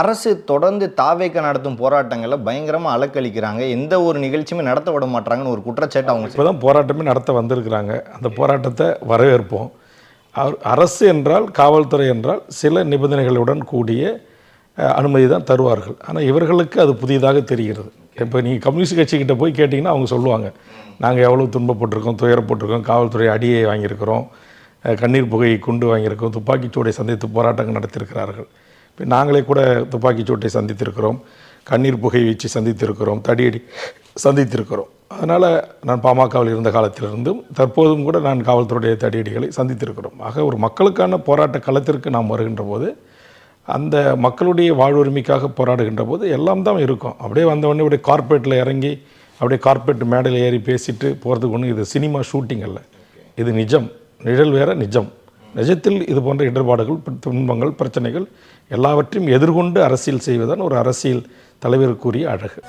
அரசு தொடர்ந்து தாவேக்க நடத்தும் போராட்டங்களை பயங்கரமாக அலக்களிக்கிறாங்க எந்த ஒரு நிகழ்ச்சியுமே நடத்த விட மாட்டாங்கன்னு ஒரு குற்றச்சாட்டு அவங்க இப்போ தான் போராட்டமே நடத்த வந்திருக்கிறாங்க. அந்த போராட்டத்தை வரவேற்போம். அவர் அரசு என்றால் காவல்துறை என்றால் சில நிபந்தனைகளுடன் கூடிய அனுமதி தான் தருவார்கள். ஆனால் இவர்களுக்கு அது புதிதாக தெரிகிறது. இப்போ நீங்கள் கம்யூனிஸ்ட் கட்சிக்கிட்ட போய் கேட்டிங்கன்னா அவங்க சொல்லுவாங்க. நாங்கள் எவ்வளோ துன்பப்பட்டிருக்கோம் துயரப்பட்டிருக்கோம் காவல்துறை அடியை வாங்கியிருக்கிறோம் கண்ணீர் புகையை குண்டு வாங்கியிருக்கோம் துப்பாக்கிச்சூடை சந்தித்து போராட்டங்கள் நடத்தியிருக்கிறார்கள். இப்போ நாங்களே கூட துப்பாக்கிச்சூட்டை சந்தித்திருக்கிறோம் கண்ணீர் புகை வீச்சு சந்தித்திருக்கிறோம் தடியடி சந்தித்திருக்கிறோம். அதனால் நான் பாமகவில் இருந்த காலத்திலிருந்தும் தற்போதும் கூட நான் காவல்துறையுடைய தடியடிகளை சந்தித்திருக்கிறோம். ஆக ஒரு மக்களுக்கான போராட்ட களத்திற்கு நாம் வருகின்ற போது அந்த மக்களுடைய வாழ்வுரிமைக்காக போராடுகின்ற போது எல்லாம் தான் இருக்கும். அப்படியே வந்தவொடனே அப்படியே கார்பரேட்டில் இறங்கி அப்படியே கார்பரேட் மேடையில் ஏறி பேசிட்டு போகிறதுக்கு ஒன்று இது சினிமா ஷூட்டிங் அல்ல. இது நிஜம். நிழல் வேற நிஜம். நிஜத்தில் இது போன்ற இடர்பாடுகள் துன்பங்கள் பிரச்சனைகள் எல்லாவற்றையும் எதிர்கொண்டு அரசியல் செய்வதுதான் ஒரு அரசியல் தலைவருக்குரிய அழகு.